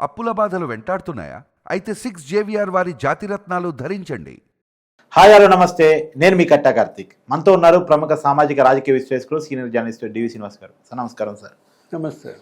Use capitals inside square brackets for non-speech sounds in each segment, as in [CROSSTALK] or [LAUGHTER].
అప్పుల బాధలు వెంటాడుతున్నాయా? అయితే సిక్స్ జేవిఆర్ వారి జాతిరత్నాలు ధరించండి. హాయ్ హలో నమస్తే. నేను మీ కట్టా కార్తిక్. మనతో ఉన్నారు ప్రముఖ సామాజిక రాజకీయ విశ్లేషకులు సీనియర్ జర్నలిస్ట్ డివి శ్రీనివాస్ గారు. సార్ నమస్కారం సార్. నమస్తే.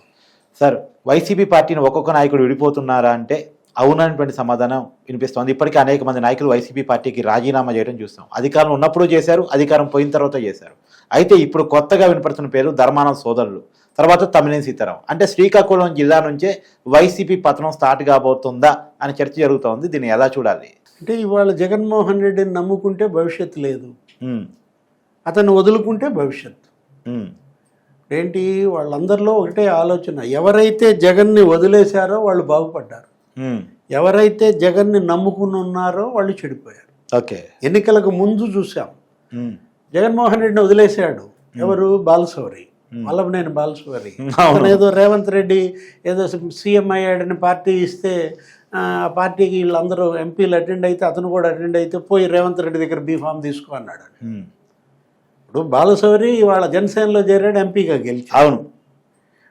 సార్ వైసీపీ పార్టీని ఒక్కొక్క నాయకుడు విడిపోతున్నారా అంటే అవునటువంటి సమాధానం వినిపిస్తోంది. ఇప్పటికే అనేక మంది నాయకులు వైసీపీ పార్టీకి రాజీనామా చేయడం చూస్తాం. అధికారం ఉన్నప్పుడు చేశారు అధికారం పోయిన తర్వాత చేశారు. అయితే ఇప్పుడు కొత్తగా వినపడుతున్న పేరు ధర్మానం సోదరులు. తర్వాత తమిళని సీతారాం. అంటే శ్రీకాకుళం జిల్లా నుంచే వైసీపీ పతనం స్టార్ట్ కాబోతుందా అని చర్చ జరుగుతోంది. దీన్ని ఎలా చూడాలి? అంటే ఇవాళ జగన్మోహన్ రెడ్డిని నమ్ముకుంటే భవిష్యత్తు లేదు. అతన్ని వదులుకుంటే భవిష్యత్తు. ఏంటి? వాళ్ళందరిలో ఒకటే ఆలోచన. ఎవరైతే జగన్ని వదిలేశారో వాళ్ళు బాగుపడ్డారు. ఎవరైతే జగన్ని నమ్ముకుని ఉన్నారో వాళ్ళు చెడిపోయారు. ఓకే. ఎన్నికలకు ముందు చూసాం. జగన్మోహన్ రెడ్డిని వదిలేశాడు. ఎవరు? బాలశౌరి. వల్లభనేని బాలశౌరి అవును. అతను ఏదో రేవంత్ రెడ్డి ఏదో సీఎం అయ్యాడని పార్టీ ఇస్తే ఆ పార్టీకి వీళ్ళందరూ ఎంపీలు అటెండ్ అయితే అతను కూడా అటెండ్ అయితే పోయి రేవంత్ రెడ్డి దగ్గర బీఫామ్ తీసుకో అన్నాడు ఉమ్, ఇప్పుడు బాలశౌరి ఇవాళ జనసేనలో చేరాడు ఎంపీగా గెలిచి అవును.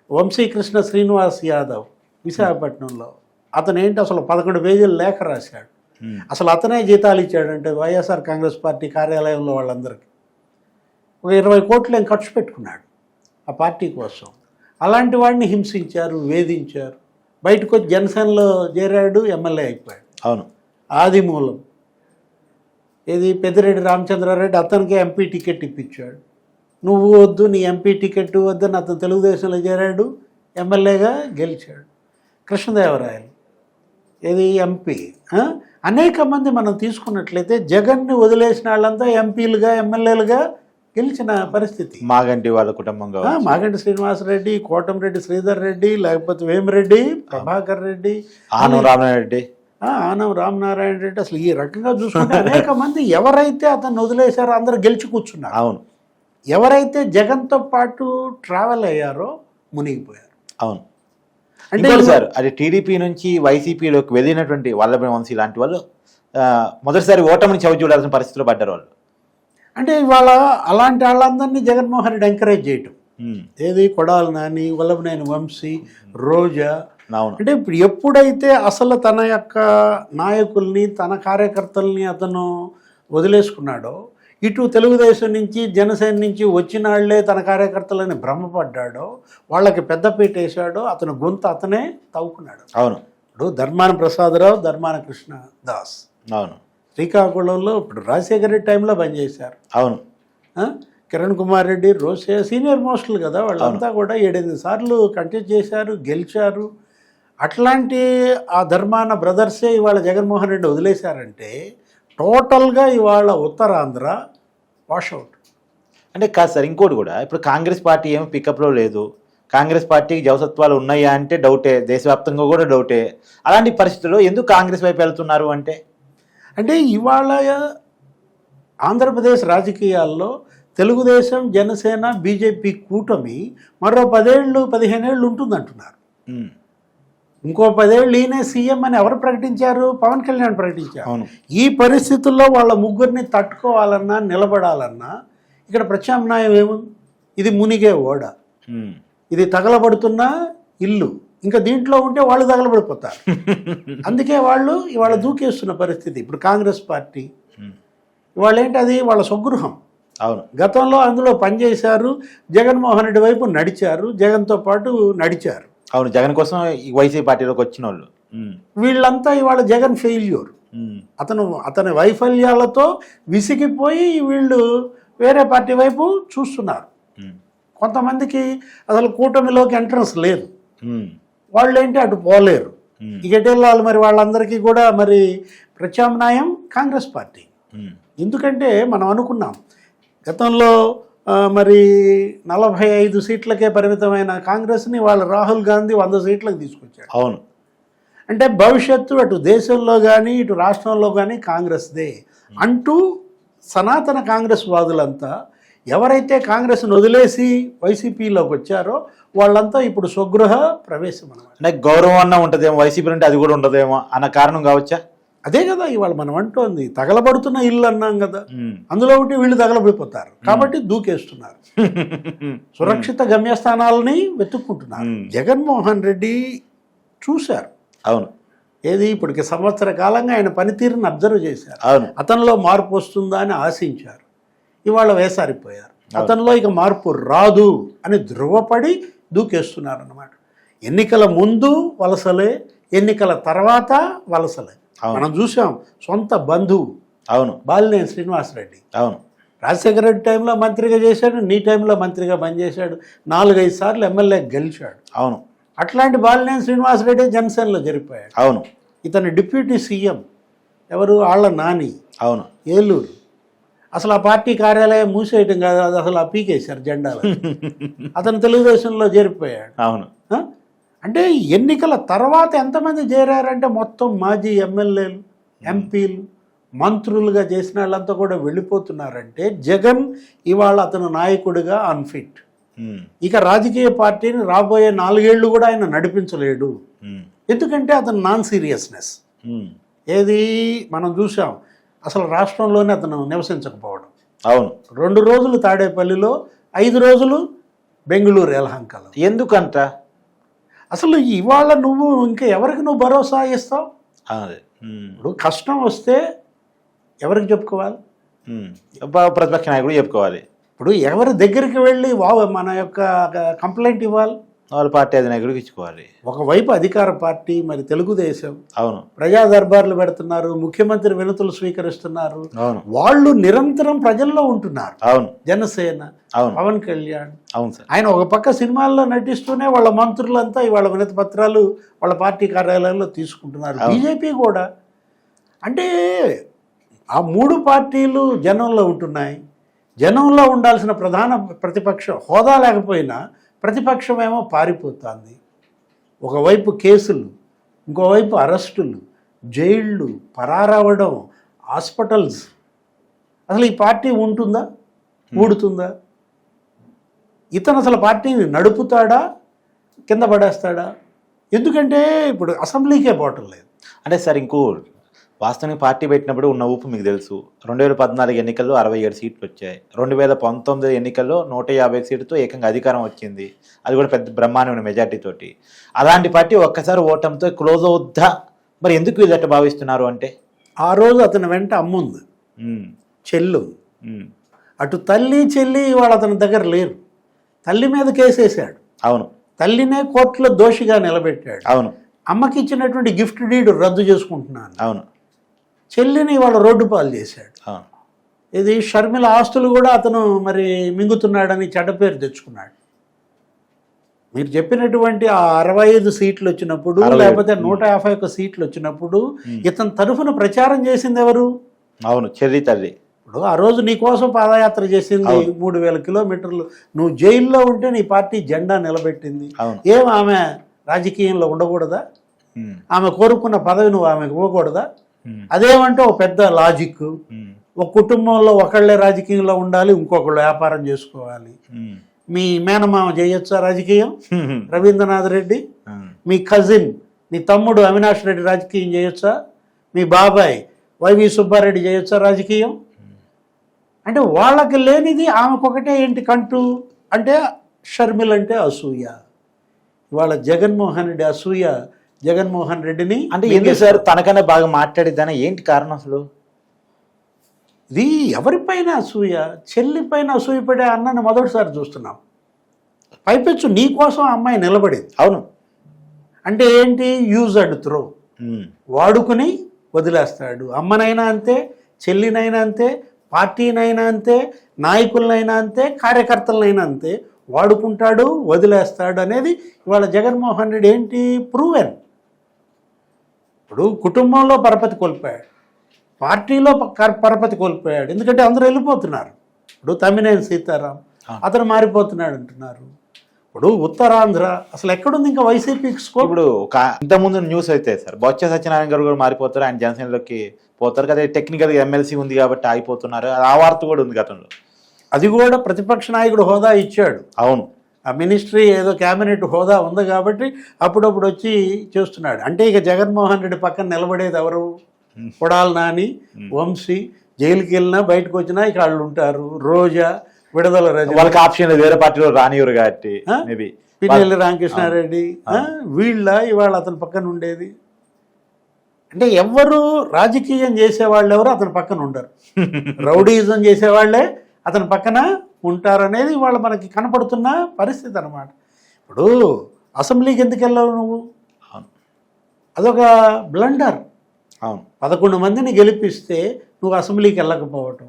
వంశీకృష్ణ శ్రీనివాస్ యాదవ్ విశాఖపట్నంలో అతను ఏంటి అసలు పదకొండు పేజీలు లేఖ రాశాడు. ఉమ్, అసలు అతనే జీతాలు ఇచ్చాడంటే వైఎస్ఆర్ కాంగ్రెస్ పార్టీ కార్యాలయంలో వాళ్ళందరికీ. ఒక ఇరవై కోట్లు ఏం ఖర్చు పెట్టుకున్నాడు. ఆ పార్టీ కోసం. అలాంటి వాడిని హింసించారు వేధించారు. బయటకు వచ్చి జనసేనలో చేరాడు ఎమ్మెల్యే అయిపోయాడు. అవును. ఆది మూలం. ఇది పెద్దిరెడ్డి రామచంద్రారెడ్డి అతనికి ఎంపీ టికెట్ ఇప్పించాడు. నువ్వు వద్దు నీ ఎంపీ టికెట్ వద్దని అతను తెలుగుదేశంలో చేరాడు ఎమ్మెల్యేగా గెలిచాడు. కృష్ణదేవరాయలు. ఇది ఎంపీ? అనేక మంది మనం తీసుకున్నట్లయితే జగన్ని వదిలేసిన వాళ్ళంతా ఎంపీలుగా ఎమ్మెల్యేలుగా గెలిచిన పరిస్థితి. మాగంటి వాళ్ళ కుటుంబం ఆ, కావచ్చు. మాగంటి శ్రీనివాసరెడ్డి కోటంరెడ్డి శ్రీధర్ రెడ్డి లేకపోతే వేమిరెడ్డి ప్రభాకర్ రెడ్డి ఆనం రామనారెడ్డి ఆనం రామనారాయణ రెడ్డి అసలు ఈ రకంగా చూసుకుంటే అనేక మంది ఎవరైతే అతన్ని వదిలేశారో అందరూ గెలిచి కూర్చున్నారు. అవును. ఎవరైతే జగన్తో పాటు ట్రావెల్ అయ్యారో మునిగిపోయారు. అవును. అంటే సార్ అది టీడీపీ నుంచి వైసీపీలోకి వెళ్ళినటువంటి వల్లభ వంశీ లాంటి వాళ్ళు మొదటిసారి ఓటమిని చవి చూడాల్సిన పరిస్థితిలో పడ్డారు వాళ్ళు. అంటే ఇవాళ అలాంటి వాళ్ళందరినీ జగన్మోహన్ రెడ్డి ఎంకరేజ్ చేయటం. ఏది కొడాలి నాని వల్లభనేని వంశీ రోజా. అంటే ఇప్పుడు ఎప్పుడైతే అసలు తన యొక్క నాయకుల్ని తన కార్యకర్తల్ని అతను వదిలేసుకున్నాడో ఇటు తెలుగుదేశం నుంచి జనసేన నుంచి వచ్చిన వాళ్ళే తన కార్యకర్తలని భ్రమపడ్డాడో వాళ్ళకి పెద్దపీట వేశాడో అతను గొంతు అతనే తవ్వుకున్నాడు. అవును. ఇప్పుడు ధర్మాన ప్రసాదరావు ధర్మాన కృష్ణ దాస్ అవును. శ్రీకాకుళంలో ఇప్పుడు రాజశేఖర రెడ్డి టైంలో పనిచేశారు. అవును? కిరణ్ కుమార్ రెడ్డి రోసే సీనియర్ మోస్టులు కదా వాళ్ళంతా కూడా ఏడెనిమిది సార్లు కంటెస్ట్ చేశారు గెలిచారు. అట్లాంటి ఆ ధర్మాన బ్రదర్సే ఇవాళ జగన్మోహన్ రెడ్డి వదిలేశారంటే టోటల్గా ఇవాళ ఉత్తరాంధ్ర వాషౌట్ అంటే కాదు సార్ ఇంకోటి కూడా. ఇప్పుడు కాంగ్రెస్ పార్టీ ఏమి పికప్లో లేదు. కాంగ్రెస్ పార్టీకి జవసత్వాలు ఉన్నాయా అంటే డౌటే. దేశవ్యాప్తంగా కూడా డౌటే. అలాంటి పరిస్థితుల్లో ఎందుకు కాంగ్రెస్ వైపు వెళ్తున్నారు అంటే? అంటే ఇవాళ ఆంధ్రప్రదేశ్ రాజకీయాల్లో తెలుగుదేశం జనసేన బీజేపీ కూటమి మరో పదేళ్ళు పదిహేనేళ్ళు ఉంటుందంటున్నారు. ఇంకో పదేళ్ళు ఈయనే సీఎం అని ఎవరు ప్రకటించారు? పవన్ కళ్యాణ్ ప్రకటించారు. ఈ పరిస్థితుల్లో వాళ్ళ ముగ్గురిని తట్టుకోవాలన్నా నిలబడాలన్నా ఇక్కడ ప్రత్యామ్నాయం ఏముంది? ఇది మునిగే ఓడ. ఇది తగలబడుతున్న ఇల్లు. ఇంకా దీంట్లో ఉంటే వాళ్ళు తగలబడిపోతారు. అందుకే వాళ్ళు ఇవాళ దూకేస్తున్న పరిస్థితి. ఇప్పుడు కాంగ్రెస్ పార్టీ. ఇవాళ ఏంటి అది వాళ్ళ స్వగృహం. అవును. గతంలో అందులో పనిచేశారు. జగన్మోహన్ రెడ్డి వైపు నడిచారు. జగన్తో పాటు నడిచారు. అవును జగన్ కోసం ఈ వైసీపీ పార్టీలోకి వచ్చిన వాళ్ళు వీళ్ళంతా ఇవాళ జగన్ ఫెయిల్యూర్ అతను అతని వైఫల్యాలతో విసిగిపోయి వీళ్ళు వేరే పార్టీ వైపు చూస్తున్నారు. కొంతమందికి అసలు కూటమిలోకి ఎంట్రన్స్ లేదు. వాళ్ళు ఏంటి అటు పోలేరు. ఉమ్, ఇక ఎటు వెళ్ళాలి మరి వాళ్ళందరికీ కూడా మరి ప్రత్యామ్నాయం కాంగ్రెస్ పార్టీ. ఎందుకంటే మనం అనుకున్నాం గతంలో మరి నలభై ఐదు సీట్లకే పరిమితమైన కాంగ్రెస్ని వాళ్ళ రాహుల్ గాంధీ వంద సీట్లకు తీసుకొచ్చాడు. అవును. అంటే భవిష్యత్తు అటు దేశంలో కానీ ఇటు రాష్ట్రంలో కానీ కాంగ్రెస్దే అంటూ సనాతన కాంగ్రెస్ వాదులంతా ఎవరైతే కాంగ్రెస్ను వదిలేసి వైసీపీలోకి వచ్చారో వాళ్ళంతా ఇప్పుడు స్వగృహ ప్రవేశం అన్నమాట. అంటే గౌరవం అన్న ఉంటదేమో వైసీపీ అంటే అది కూడా ఉండదేమో అన్న కారణం కావచ్చా? అదే కదా ఇవాళ మనం అంటోంది తగలబడుతున్న ఇల్లు అన్నాం కదా. అందులో ఉంటే వీళ్ళు తగలబడిపోతారు. కాబట్టి దూకేస్తున్నారు. [LAUGHS] సురక్షిత గమ్యస్థానాలని వెతుక్కుంటున్నారు. జగన్మోహన్ రెడ్డి చూశారు. అవును. ఏది ఇప్పటికి సంవత్సర కాలంగా ఆయన పనితీరుని అబ్జర్వ్ చేశారు. అవును. అతనిలో మార్పు వస్తుందా అని ఆశించారు. ఇవాళ వేసారిపోయారు. అతనిలో ఇక మార్పు రాదు అని ధృవపడి దూకేస్తున్నారు అన్నమాట ఎన్నికల ముందు వలసలే ఎన్నికల తర్వాత వలసలే. మనం చూసాం సొంత బంధువు అవును. బాలినేని శ్రీనివాసరెడ్డి. అవును. రాజశేఖర రెడ్డి టైంలో మంత్రిగా చేశాడు నీ టైంలో మంత్రిగా పనిచేశాడు నాలుగైదు సార్లు ఎమ్మెల్యే గెలిచాడు. అవును. అట్లాంటి బాలినేని శ్రీనివాసరెడ్డి జనసేనలో జరిగిపోయాడు. అవును. ఇతను డిప్యూటీ సీఎం ఎవరు? ఆళ్ళ నాని. అవును. ఏలూరు. అసలు ఆ పార్టీ కార్యాలయం మూసేయటం కాదు అది అసలు ఆ పీకేశారు జెండాలు. [LAUGHS] అతను తెలుగుదేశంలో చేరిపోయాడు. అవును? అంటే ఎన్నికల తర్వాత ఎంతమంది చేరారంటే మొత్తం మాజీ ఎమ్మెల్యేలు ఎంపీలు మంత్రులుగా చేసిన వాళ్ళంతా కూడా వెళ్ళిపోతున్నారంటే జగన్ ఇవాళ అతను నాయకుడిగా అన్ఫిట్ ఇక రాజకీయ పార్టీని రాబోయే నాలుగేళ్ళు కూడా ఆయన నడిపించలేడు. ఎందుకంటే అతను నాన్ సీరియస్నెస్. ఏది మనం చూసాం అసలు రాష్ట్రంలోనే అతను నివసించకపోవడం. అవును. రెండు రోజులు తాడేపల్లిలో ఐదు రోజులు బెంగళూరు ఎలహంకలో ఎందుకంట? అసలు ఇవాళ నువ్వు ఇంకా ఎవరికి నువ్వు భరోసా ఇస్తావు? అదే. ఇప్పుడు కష్టం వస్తే ఎవరికి చెప్పుకోవాలి? ప్రతిపక్ష నాయకుడు చెప్పుకోవాలి. ఇప్పుడు ఎవరి దగ్గరికి వెళ్ళి వా మన యొక్క కంప్లైంట్ ఇవ్వాలి? వాళ్ళ పార్టీ అధినాయకుడికి ఇచ్చుకోవాలి. ఒకవైపు అధికార పార్టీ మరి తెలుగుదేశం. అవును. ప్రజా దర్బార్లు పెడుతున్నారు ముఖ్యమంత్రి వినతులు స్వీకరిస్తున్నారు. అవును. వాళ్ళు నిరంతరం ప్రజల్లో ఉంటున్నారు. అవును. జనసేన అవును. పవన్ కళ్యాణ్. అవును సార్. ఆయన ఒక పక్క సినిమాల్లో నటిస్తూనే వాళ్ళ మంత్రులంతా ఇవాళ వినతి పత్రాలు వాళ్ళ పార్టీ కార్యాలయాల్లో తీసుకుంటున్నారు. బీజేపీ కూడా. అంటే ఆ మూడు పార్టీలు జనంలో ఉంటున్నాయి. జనంలో ఉండాల్సిన ప్రధాన ప్రతిపక్షం హోదా లేకపోయినా ప్రతిపక్షం ఏమో పారిపోతుంది. ఒకవైపు కేసులు ఇంకోవైపు అరెస్టులు జైళ్ళు పరారవడం హాస్పిటల్స్. అసలు ఈ పార్టీ ఉంటుందా? ఊడుతుందా? ఇతను అసలు పార్టీని నడుపుతాడా? కింద పడేస్తాడా? ఎందుకంటే ఇప్పుడు అసెంబ్లీకే పోవటం లేదు. అంటే సార్ ఇంకో వాస్తవానికి పార్టీ పెట్టినప్పుడు ఉన్న ఊపు మీకు తెలుసు. రెండు వేల పద్నాలుగు ఎన్నికల్లో అరవై ఏడు సీట్లు వచ్చాయి. రెండు వేల పంతొమ్మిది ఎన్నికల్లో నూట యాభై సీటుతో ఏకంగా అధికారం వచ్చింది. అది కూడా పెద్ద బ్రహ్మాండమైన మెజార్టీ తోటి. అలాంటి పార్టీ ఒక్కసారి ఓటంతో క్లోజ్ అవుద్దా? మరి ఎందుకు వీళ్ళట్టు భావిస్తున్నారు అంటే? ఆ రోజు అతని వెంట అమ్ముంది చెల్లు అటు తల్లి చెల్లి ఇవాళ అతని దగ్గర లేరు. తల్లి మీద కేసేశాడు అవును. తల్లినే కోర్టులో దోషిగా నిలబెట్టాడు. అవును. అమ్మకి ఇచ్చినటువంటి గిఫ్ట్ డీడ్ రద్దు చేసుకుంటున్నాను. అవును. చెల్లిని ఇవాళ రోడ్డు పాలు చేశాడు. ఇది షర్మిల ఆస్తులు కూడా అతను మరి మింగుతున్నాడని చెడ్డ పేరు తెచ్చుకున్నాడు. మీరు చెప్పినటువంటి ఆ అరవై ఐదు సీట్లు వచ్చినప్పుడు. లేకపోతే నూట యాభై ఒక్క సీట్లు వచ్చినప్పుడు ఇతని తరఫున ప్రచారం చేసింది ఎవరు? అవును చెల్లి తల్లి. ఇప్పుడు ఆ రోజు నీ కోసం పాదయాత్ర చేసింది. మూడు వేల కిలోమీటర్లు. నువ్వు జైల్లో ఉంటే నీ పార్టీ జెండా నిలబెట్టింది. ఏం ఆమె రాజకీయంలో ఉండకూడదా? ఆమె కోరుకున్న పదవి నువ్వు ఆమెకు ఇవ్వకూడదా? అదేమంటే ఒక పెద్ద లాజిక్ ఉమ్, ఒక కుటుంబంలో ఒకళ్ళే రాజకీయంలో ఉండాలి ఇంకొకళ్ళు వ్యాపారం చేసుకోవాలి. ఉమ్, మీ మేనమామ చేయొచ్చా రాజకీయం? రవీంద్రనాథ్ రెడ్డి? మీ కజిన్ నీ తమ్ముడు అవినాష్ రెడ్డి రాజకీయం చేయొచ్చా? మీ బాబాయ్ వైవి సుబ్బారెడ్డి చేయొచ్చా రాజకీయం? అంటే వాళ్ళకి లేనిది ఆమెకొకటే ఏంటి కంటూ? అంటే షర్మిల్ అంటే అసూయ. ఇవాళ జగన్మోహన్ రెడ్డి అసూయ జగన్మోహన్ రెడ్డిని అంటే ఎందుకు సార్ తనకన్నా బాగా మాట్లాడిద్దానే? ఏంటి కారణం అసలు? ఇది ఎవరిపైన అసూయ? చెల్లిపైన అసూయ పడే అన్నని మొదటిసారి చూస్తున్నాం. పైపెచ్చు నీ కోసం ఆ అమ్మాయి నిలబడింది. అవును. అంటే ఏంటి? Use and throw. వాడుకుని వదిలేస్తాడు. అమ్మనైనా అంతే చెల్లినైనా అంతే పార్టీనైనా అంతే నాయకులనైనా అంతే కార్యకర్తలనైనా అంతే. వాడుకుంటాడు వదిలేస్తాడు అనేది ఇవాళ జగన్మోహన్ రెడ్డి ఏంటి? ప్రూవెన్. ఇప్పుడు కుటుంబంలో పరపతి కోల్పోయాడు. పార్టీలో పరపతి కోల్పోయాడు. ఎందుకంటే అందరూ వెళ్ళిపోతున్నారు. ఇప్పుడు తమ్మినేని సీతారాం అతను మారిపోతున్నాడు అంటున్నారు. ఇప్పుడు ఉత్తరాంధ్ర అసలు ఎక్కడుంది ఇంకా వైసీపీకి స్కోప్? ఇప్పుడు ఒక ఇంతకుముందు న్యూస్ అయితే సార్ బొత్స సత్యనారాయణ గారు కూడా మారిపోతారు ఆయన జనసేనలోకి పోతారు కదా టెక్నికల్ ఎమ్మెల్సీ ఉంది కాబట్టి ఆగిపోతున్నారు. ఆ వార్త కూడా ఉంది గతంలో. అది కూడా ప్రతిపక్ష నాయకుడు హోదా ఇచ్చాడు. అవును. ఆ మినిస్ట్రీ ఏదో క్యాబినెట్ హోదా ఉంది కాబట్టి అప్పుడప్పుడు వచ్చి చేస్తున్నాడు. అంటే ఇక జగన్మోహన్ రెడ్డి పక్కన నిలబడేది ఎవరు? కొడాలి నాని వంశీ జైలుకి వెళ్ళినా బయటకు వచ్చినా ఇక వాళ్ళు ఉంటారు. రోజా విడుదల వాళ్ళకి ఆప్షన్ వేరే పార్టీలో రానివ్వరు కాబట్టి? మేబీ. పిన్నెల్లి రామకృష్ణారెడ్డి? వీళ్ళ ఇవాళ అతని పక్కన ఉండేది. అంటే ఎవ్వరు రాజకీయం చేసేవాళ్ళు ఎవరు? అతని పక్కన ఉండరు. [LAUGHS] రౌడీయిజం చేసేవాళ్ళే అతని పక్కన ఉంటారనేది వాళ్ళ మనకి కనపడుతున్న పరిస్థితి అనమాట ఇప్పుడు అసెంబ్లీకి ఎందుకు వెళ్ళావు నువ్వు? అవును. అదొక బ్లండర్. అవును. పదకొండు మందిని గెలిపిస్తే నువ్వు అసెంబ్లీకి వెళ్ళకపోవటం.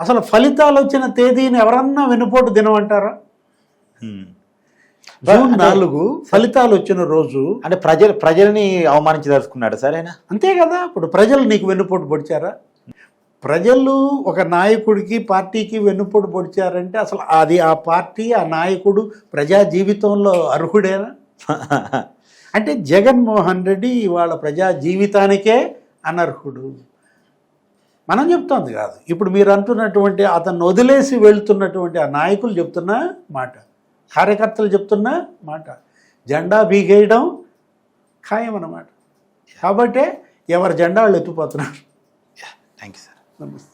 అసలు ఫలితాలు వచ్చిన తేదీని ఎవరన్నా వెనుపోటు దినమంటారా. జూన్ నాలుగు. ఫలితాలు వచ్చిన రోజు. అంటే ప్రజలు ప్రజల్ని అవమానించదలుచుకున్నాడు సార్ ఆయన? అంతే కదా. ఇప్పుడు ప్రజలు నీకు వెన్నుపోటు పొడిచారా? ప్రజలు ఒక నాయకుడికి పార్టీకి వెన్నుపోటు పొడిచారంటే అసలు అది ఆ పార్టీ ఆ నాయకుడు ప్రజా జీవితంలో అర్హుడేనా? [LAUGHS] అంటే జగన్మోహన్ రెడ్డి ఇవాళ ప్రజా జీవితానికే అనర్హుడు. మనం చెప్తోంది కాదు. ఇప్పుడు మీరు అంటున్నటువంటి అతన్ని వదిలేసి వెళ్తున్నటువంటి ఆ నాయకులు చెప్తున్న మాట కార్యకర్తలు చెప్తున్న మాట జెండా బీగేయడం ఖాయం అన్నమాట కాబట్టే ఎవరి జెండా వాళ్ళు ఎత్తిపోతున్నారు. Thank you sir. నమస్తే